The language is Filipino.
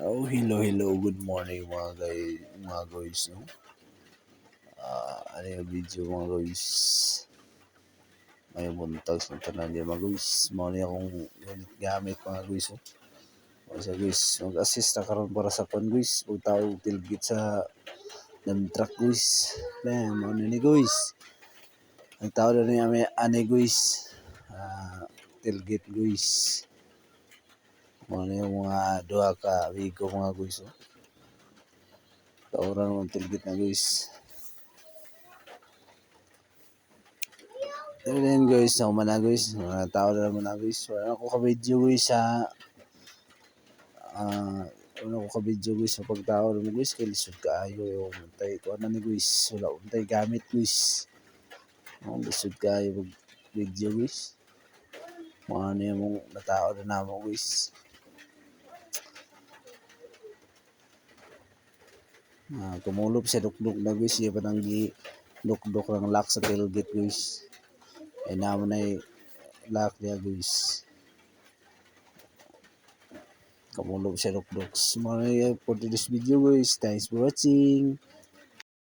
Oh, hello, hello. Good morning mga guys, mga guys, no? Ah, ano yung video mga guys? May buntag sa tanan niya mga guys. Niya akong unit gamit mga guys, no? Kasi guys, mag-assist na karon para sa pan guys. Huwag tilgit sa ng truck guys. Bam, ano ni guys? Ang tao na niya may ane guys. Ah, tilgit guys. Mga yung mga duha ka wigo mga guys. Oh. Kauran mong tilgit na guys. Pero din guys, ako man na guys. Mga tao na naman na guys. Wala ako ka-video guys sa ah wala ko ka-video guys sa pagtao naman guys. Kaya lisod kaayo yung untay ko na ni guys. Wala untay gamit guys. Oh, lisod kaayo video guys. Mga ano yung natao na naman guys. Ah, kumulop siya dukduk na guys. Siya pa nang gi dukduk ng lock sa tailgate guys. Ay naman ay lock niya guys. Kumulop siya dukduk. So, for this video guys. Thanks for watching.